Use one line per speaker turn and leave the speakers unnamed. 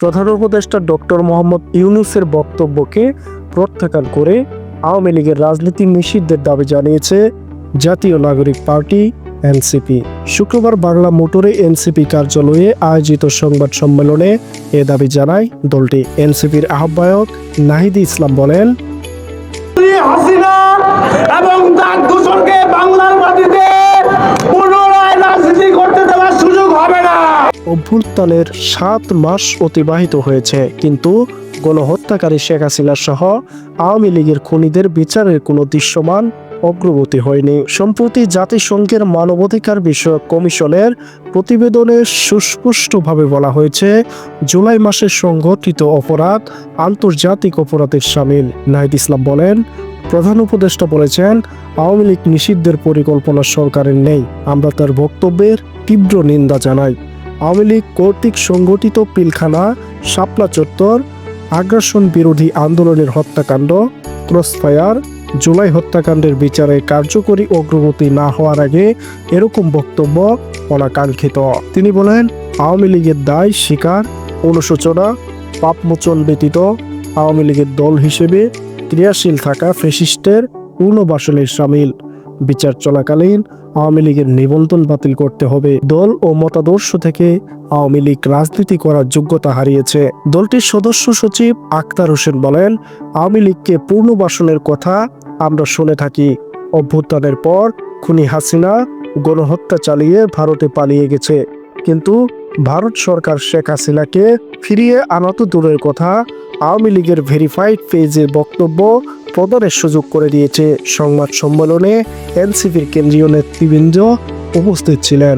প্রধান উপদেষ্টা ডক্টর মোহাম্মদ ইউনুসের বক্তব্যকে প্রত্যাখ্যান করে আওয়ামী লীগের রাজনীতি নিষিদ্ধের দাবি জানিয়েছে জাতীয় নাগরিক পার্টি, এনসিপি। শুক্রবার বাংলা মোটরে এনসিপি কার্যালয়ে আয়োজিত সংবাদ সম্মেলনে এ দাবি জানায় দলটি। এনসিপির আহ্বায়ক নাহিদি ইসলাম বলেন অভ্যুত্থানের সাত মাস অতিবাহিত হয়েছে। কিন্তু গণহত্যাকারী শেখ হাসিনা সহ আওয়ামী লীগের খুনিদের বিচারের কোনো দৃশ্যমান অগ্রগতি হয়নি। সম্প্রতি জাতিসংঘের মানবাধিকার বিষয়ক কমিশনের প্রতিবেদনে সুস্পষ্টভাবে বলা হয়েছে, জুলাই মাসে সংঘটিত অপরাধ আন্তর্জাতিক অপরাধের সামিল। নাহিদ ইসলাম বলেন, প্রধান উপদেষ্টা বলেছেন, আওয়ামী লীগ নিষিদ্ধের পরিকল্পনা সরকারের নেই। আমরা তার বক্তব্যের তীব্র নিন্দা জানাই। আওয়ামী লীগ কর্তৃক সংগঠিত পিলখানা, শাপলা চত্বর, আগ্রাসন বিরোধী আন্দোলনের হত্যাকাণ্ড, ক্রসফায়ার, জুলাই হত্যাকাণ্ডের বিচারে কার্যকরী অগ্রগতি না হওয়ার আগে এরকম বক্তব্য অনাকাঙ্ক্ষিত। তিনি বলেন, আওয়ামী লীগের দায় স্বীকার, অনুশোচনা, পাপমোচন ব্যতীত আওয়ামী লীগের দল হিসেবে ক্রিয়াশীল থাকা ফেসিস্টের পুনর্বাসনের সামিল। বিচার চলাকালীন আওয়ামী লীগের নিবন্ধন বাতিল করতে হবে। দল ও মতাদর্শ থেকে আওয়ামী লীগ রাজনীতি করার যোগ্যতা হারিয়েছে। দলটির সদস্য সচিব আক্তার হোসেন বলেন, আওয়ামী লীগকে পুনর্বাসনের কথা আমরা শুনে থাকি। অভ্যুত্থানের পর খুনি হাসিনা গণহত্যা চালিয়ে ভারতে পালিয়ে গেছে। কিন্তু ভারত সরকার শেখ হাসিনাকে ফিরিয়ে আনা তো দূরের কথা আওয়ামী লীগের ভেরিফাইড পেজে বক্তব্য প্রদানের সুযোগ করে দিয়েছে। সংবাদ সম্মেলনে এনসিপির কেন্দ্রীয় নেতৃবৃন্দ উপস্থিত ছিলেন।